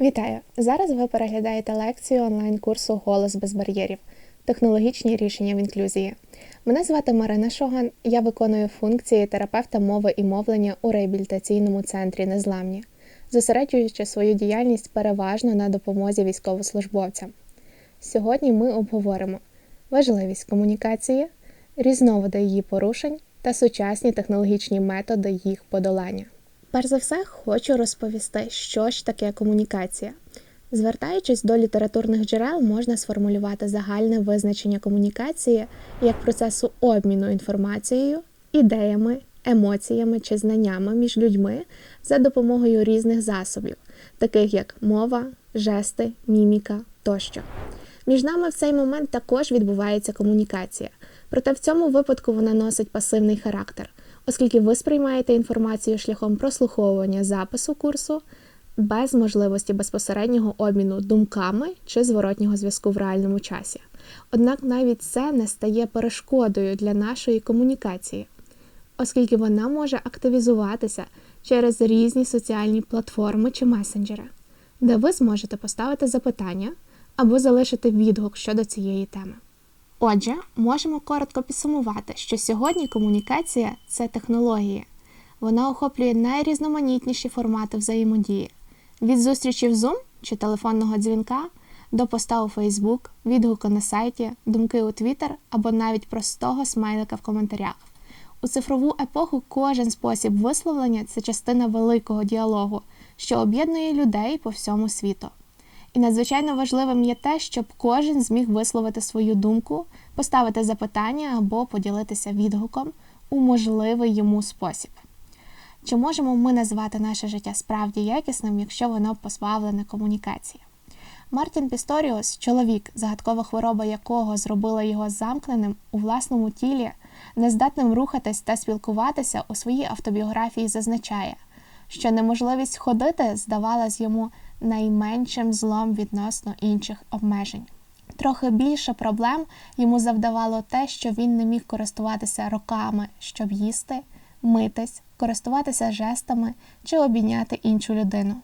Вітаю! Зараз ви переглядаєте лекцію онлайн-курсу Голос без бар'єрів. Технологічні рішення в інклюзії. Мене звати Марина Шоган, я виконую функції терапевта мови і мовлення у реабілітаційному центрі Незламні, зосереджуючи свою діяльність переважно на допомозі військовослужбовцям. Сьогодні ми обговоримо важливість комунікації, різновиди її порушень та сучасні технологічні методи їх подолання. Перш за все, хочу розповісти, що ж таке комунікація. Звертаючись до літературних джерел, можна сформулювати загальне визначення комунікації як процесу обміну інформацією, ідеями, емоціями чи знаннями між людьми за допомогою різних засобів, таких як мова, жести, міміка тощо. Між нами в цей момент також відбувається комунікація, проте в цьому випадку вона носить пасивний характер оскільки ви сприймаєте інформацію шляхом прослуховування запису курсу без можливості безпосереднього обміну думками чи зворотнього зв'язку в реальному часі. Однак навіть це не стає перешкодою для нашої комунікації, оскільки вона може активізуватися через різні соціальні платформи чи месенджери, де ви зможете поставити запитання або залишити відгук щодо цієї теми. Отже, можемо коротко підсумувати, що сьогодні комунікація це технологія. Вона охоплює найрізноманітніші формати взаємодії: від зустрічі в Zoom чи телефонного дзвінка до поста у Facebook, відгуку на сайті, думки у Twitter або навіть простого смайлика в коментарях. У цифрову епоху кожен спосіб висловлення це частина великого діалогу, що об'єднує людей по всьому світу. І надзвичайно важливим є те, щоб кожен зміг висловити свою думку, поставити запитання або поділитися відгуком у можливий йому спосіб. Чи можемо ми назвати наше життя справді якісним, якщо воно позбавлене комунікації? Мартін Пісторіус, чоловік, загадкова хвороба якого зробила його замкненим у власному тілі, нездатним рухатись та спілкуватися у своїй автобіографії, зазначає, що неможливість ходити здавалась йому найменшим злом відносно інших обмежень. Трохи більше проблем йому завдавало те, що він не міг користуватися руками, щоб їсти, митись, користуватися жестами чи обійняти іншу людину.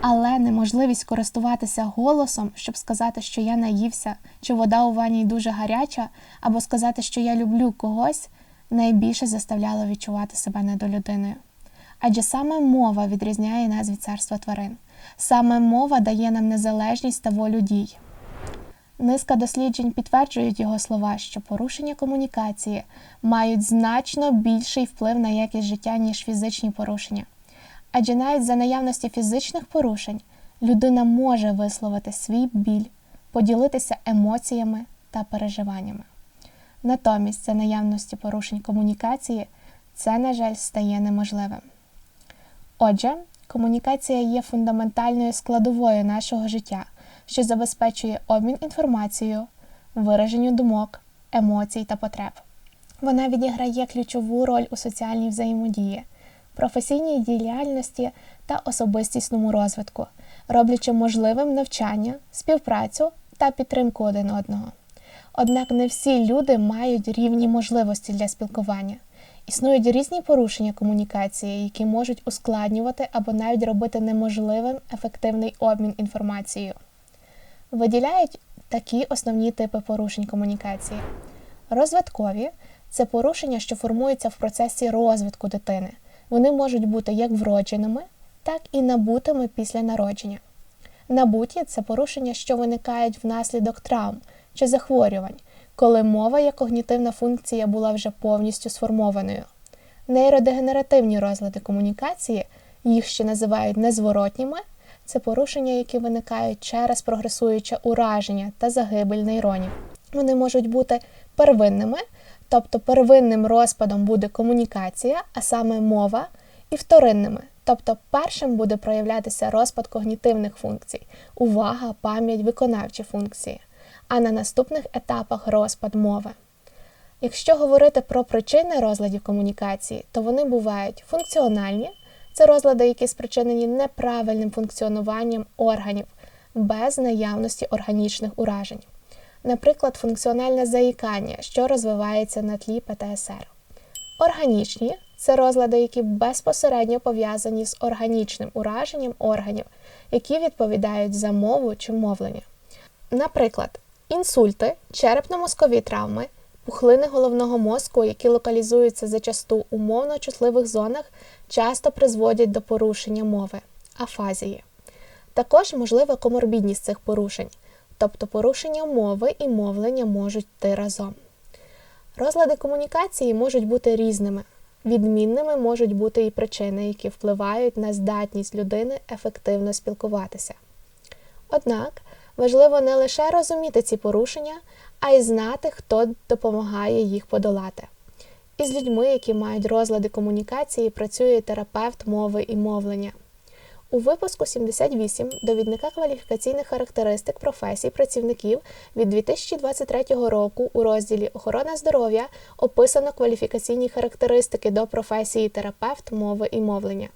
Але неможливість користуватися голосом, щоб сказати, що я наївся, чи вода у ванні дуже гаряча, або сказати, що я люблю когось, найбільше заставляло відчувати себе недолюдиною. Адже саме мова відрізняє нас від царства тварин. Саме мова дає нам незалежність та волю дій. Низка досліджень підтверджують його слова, що порушення комунікації мають значно більший вплив на якість життя, ніж фізичні порушення. Адже навіть за наявності фізичних порушень людина може висловити свій біль, поділитися емоціями та переживаннями. Натомість, за наявності порушень комунікації, це, на жаль, стає неможливим. Отже, комунікація є фундаментальною складовою нашого життя, що забезпечує обмін інформацією, вираженню думок, емоцій та потреб. Вона відіграє ключову роль у соціальній взаємодії, професійній діяльності та особистісному розвитку, роблячи можливим навчання, співпрацю та підтримку один одного. Однак не всі люди мають рівні можливості для спілкування. Існують різні порушення комунікації, які можуть ускладнювати або навіть робити неможливим ефективний обмін інформацією. Виділяють такі основні типи порушень комунікації. Розвиткові це порушення, що формуються в процесі розвитку дитини. Вони можуть бути як вродженими, так і набутими після народження. Набуті це порушення, що виникають внаслідок травм чи захворювань, коли мова як когнітивна функція була вже повністю сформованою. Нейродегенеративні розлади комунікації, їх ще називають незворотніми, це порушення, які виникають через прогресуюче ураження та загибель нейронів. Вони можуть бути первинними, тобто первинним розпадом буде комунікація, а саме мова, і вторинними, тобто першим буде проявлятися розпад когнітивних функцій, увага, пам'ять, виконавчі функції а на наступних етапах розпад мови. Якщо говорити про причини розладів комунікації, то вони бувають функціональні це розлади, які спричинені неправильним функціонуванням органів без наявності органічних уражень. Наприклад, функціональне заїкання, що розвивається на тлі ПТСР. Органічні це розлади, які безпосередньо пов'язані з органічним ураженням органів, які відповідають за мову чи мовлення. Наприклад, інсульти, черепно-мозкові травми, пухлини головного мозку, які локалізуються зачасту у мовно чутливих зонах, часто призводять до порушення мови афазії. Також можлива коморбідність цих порушень, тобто порушення мови і мовлення можуть йти разом. Розлади комунікації можуть бути різними. Відмінними можуть бути і причини, які впливають на здатність людини ефективно спілкуватися. Однак важливо не лише розуміти ці порушення, а й знати, хто допомагає їх подолати. Із людьми, які мають розлади комунікації, працює терапевт мови і мовлення. У випуску 78 довідника кваліфікаційних характеристик професій працівників від 2023 року у розділі Охорона здоров'я описано кваліфікаційні характеристики до професії терапевт мови і мовлення,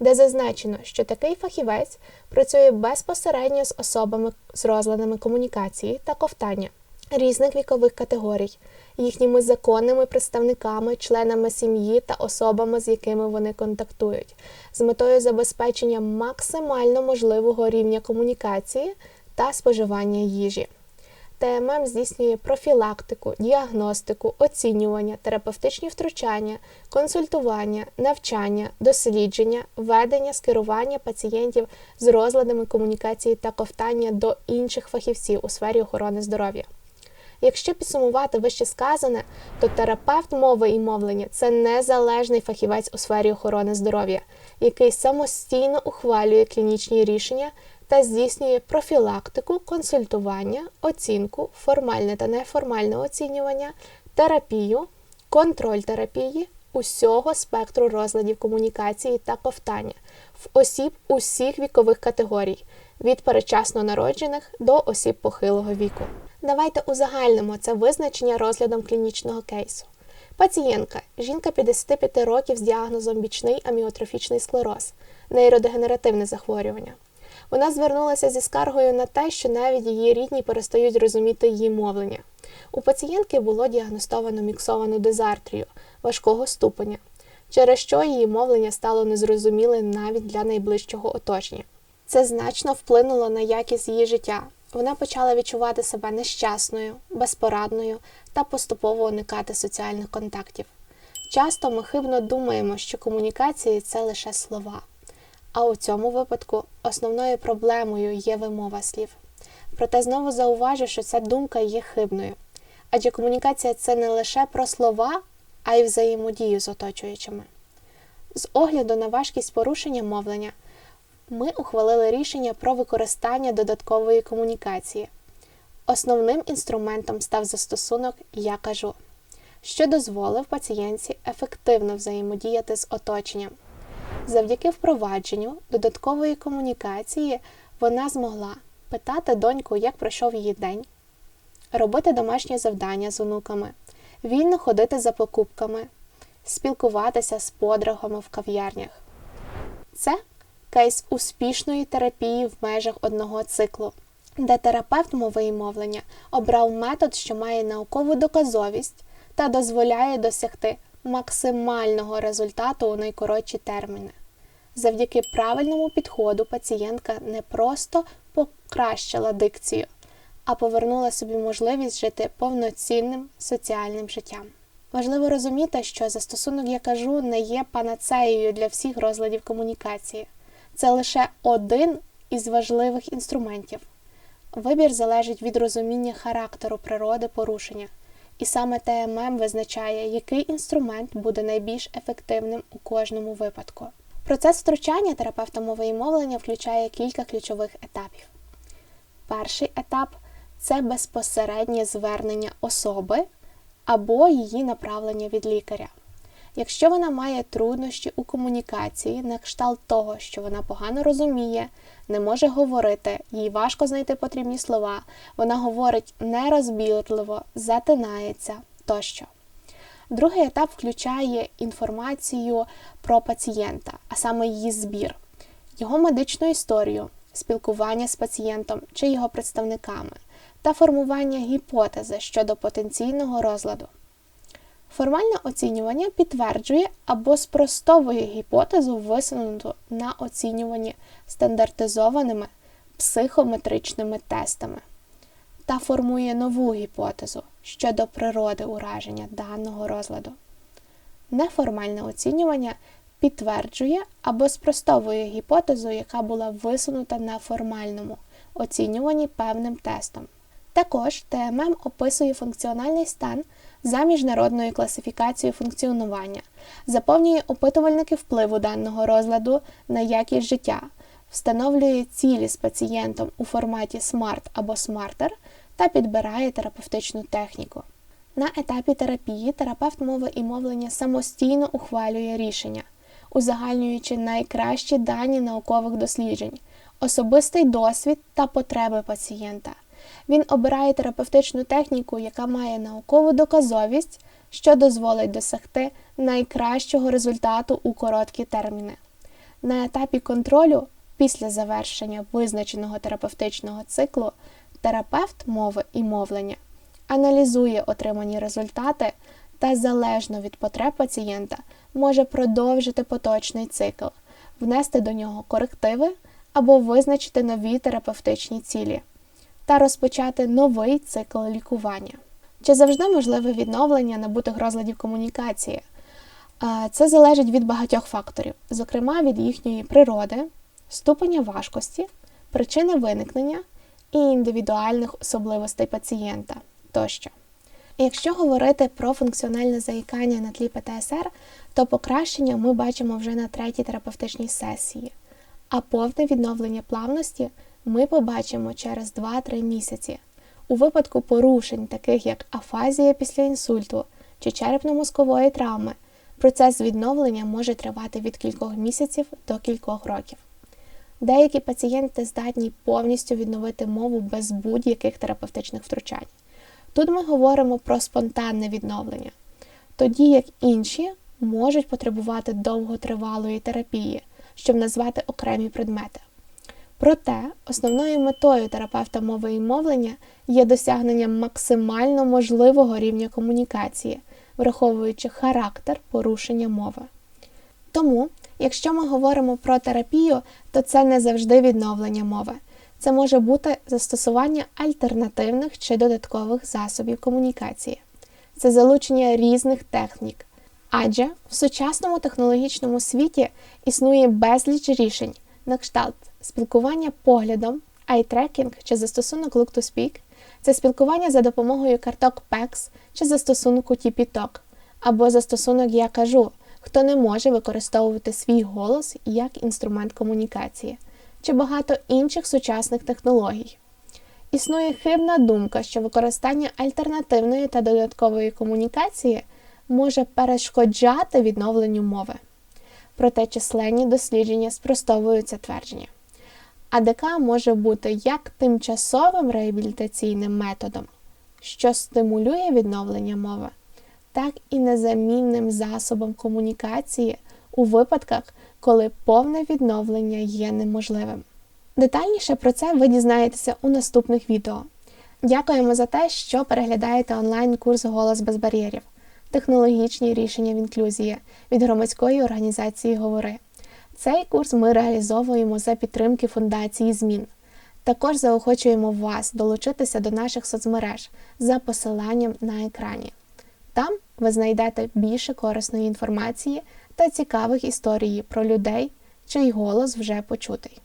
де зазначено, що такий фахівець працює безпосередньо з особами з розладами комунікації та ковтання різних вікових категорій, їхніми законними представниками, членами сім'ї та особами, з якими вони контактують, з метою забезпечення максимально можливого рівня комунікації та споживання їжі. ТММ здійснює профілактику, діагностику, оцінювання, терапевтичні втручання, консультування, навчання, дослідження, ведення, скерування пацієнтів з розладами комунікації та ковтання до інших фахівців у сфері охорони здоров'я. Якщо підсумувати вище сказане, то терапевт мови і мовлення це незалежний фахівець у сфері охорони здоров'я, який самостійно ухвалює клінічні рішення та здійснює профілактику, консультування, оцінку, формальне та неформальне оцінювання, терапію, контроль терапії, усього спектру розладів комунікації та ковтання в осіб усіх вікових категорій від перечасно народжених до осіб похилого віку. Давайте узагальнимо це визначення розглядом клінічного кейсу. Пацієнтка, жінка 55 років з діагнозом бічний аміотрофічний склероз, нейродегенеративне захворювання. Вона звернулася зі скаргою на те, що навіть її рідні перестають розуміти її мовлення. У пацієнтки було діагностовано міксовану дезартрію важкого ступеня, через що її мовлення стало незрозумілим навіть для найближчого оточення. Це значно вплинуло на якість її життя, вона почала відчувати себе нещасною, безпорадною та поступово уникати соціальних контактів. Часто ми хибно думаємо, що комунікації це лише слова, а у цьому випадку основною проблемою є вимова слів. Проте знову зауважу, що ця думка є хибною, адже комунікація це не лише про слова, а й взаємодію з оточуючими. З огляду на важкість порушення мовлення ми ухвалили рішення про використання додаткової комунікації. Основним інструментом став застосунок Я кажу, що дозволив пацієнтці ефективно взаємодіяти з оточенням. Завдяки впровадженню додаткової комунікації вона змогла питати доньку, як пройшов її день, робити домашні завдання з онуками, вільно ходити за покупками, спілкуватися з подругами в кав'ярнях. Це кейс успішної терапії в межах одного циклу, де терапевт мови і мовлення обрав метод, що має наукову доказовість та дозволяє досягти максимального результату у найкоротші терміни. Завдяки правильному підходу пацієнтка не просто покращила дикцію, а повернула собі можливість жити повноцінним соціальним життям. Важливо розуміти, що застосунок я кажу не є панацеєю для всіх розладів комунікації це лише один із важливих інструментів. Вибір залежить від розуміння характеру природи порушення, і саме ТММ визначає, який інструмент буде найбільш ефективним у кожному випадку. Процес втручання терапевта мови і мовлення включає кілька ключових етапів. Перший етап це безпосереднє звернення особи або її направлення від лікаря. Якщо вона має труднощі у комунікації, на кшталт того, що вона погано розуміє, не може говорити, їй важко знайти потрібні слова, вона говорить нерозбірливо, затинається тощо. Другий етап включає інформацію про пацієнта, а саме її збір, його медичну історію, спілкування з пацієнтом чи його представниками та формування гіпотези щодо потенційного розладу. Формальне оцінювання підтверджує або спростовує гіпотезу, висунуту на оцінюванні стандартизованими психометричними тестами, та формує нову гіпотезу щодо природи ураження даного розладу. Неформальне оцінювання підтверджує або спростовує гіпотезу, яка була висунута на формальному оцінюванні певним тестом. Також ТММ описує функціональний стан за міжнародною класифікацією функціонування, заповнює опитувальники впливу даного розладу на якість життя, встановлює цілі з пацієнтом у форматі SMART або SMARTER та підбирає терапевтичну техніку. На етапі терапії терапевт мови і мовлення самостійно ухвалює рішення, узагальнюючи найкращі дані наукових досліджень, особистий досвід та потреби пацієнта. Він обирає терапевтичну техніку, яка має наукову доказовість, що дозволить досягти найкращого результату у короткі терміни. На етапі контролю, після завершення визначеного терапевтичного циклу, терапевт мови і мовлення аналізує отримані результати та залежно від потреб пацієнта може продовжити поточний цикл, внести до нього корективи або визначити нові терапевтичні цілі та розпочати новий цикл лікування. Чи завжди можливе відновлення набутих розладів комунікації? Це залежить від багатьох факторів, зокрема від їхньої природи, ступеня важкості, причини виникнення і індивідуальних особливостей пацієнта тощо. Якщо говорити про функціональне заїкання на тлі ПТСР, то покращення ми бачимо вже на третій терапевтичній сесії, а повне відновлення плавності ми побачимо через 2-3 місяці. У випадку порушень, таких як афазія після інсульту чи черепно-мозкової травми, процес відновлення може тривати від кількох місяців до кількох років. Деякі пацієнти здатні повністю відновити мову без будь-яких терапевтичних втручань. Тут ми говоримо про спонтанне відновлення, тоді як інші можуть потребувати довготривалої терапії, щоб назвати окремі предмети. Проте основною метою терапевта мови і мовлення є досягнення максимально можливого рівня комунікації, враховуючи характер порушення мови. Тому, якщо ми говоримо про терапію, то це не завжди відновлення мови. Це може бути застосування альтернативних чи додаткових засобів комунікації, це залучення різних технік. Адже в сучасному технологічному світі існує безліч рішень на кшталт спілкування поглядом, eye-tracking чи застосунок Look-to-Speak, це спілкування за допомогою карток PEX чи застосунку TP-Talk, або застосунок Я кажу, хто не може використовувати свій голос як інструмент комунікації чи багато інших сучасних технологій. Існує хибна думка, що використання альтернативної та додаткової комунікації може перешкоджати відновленню мови. Проте численні дослідження спростовують це твердження. АДК може бути як тимчасовим реабілітаційним методом, що стимулює відновлення мови, так і незамінним засобом комунікації у випадках, коли повне відновлення є неможливим. Детальніше про це ви дізнаєтеся у наступних відео. Дякуємо за те, що переглядаєте онлайн-курс Голос без бар'єрів, технологічні рішення в інклюзії від громадської організації Говори. Цей курс ми реалізовуємо за підтримки фундації змін. Також заохочуємо вас долучитися до наших соцмереж за посиланням на екрані. Там ви знайдете більше корисної інформації та цікавих історій про людей, чий голос вже почутий.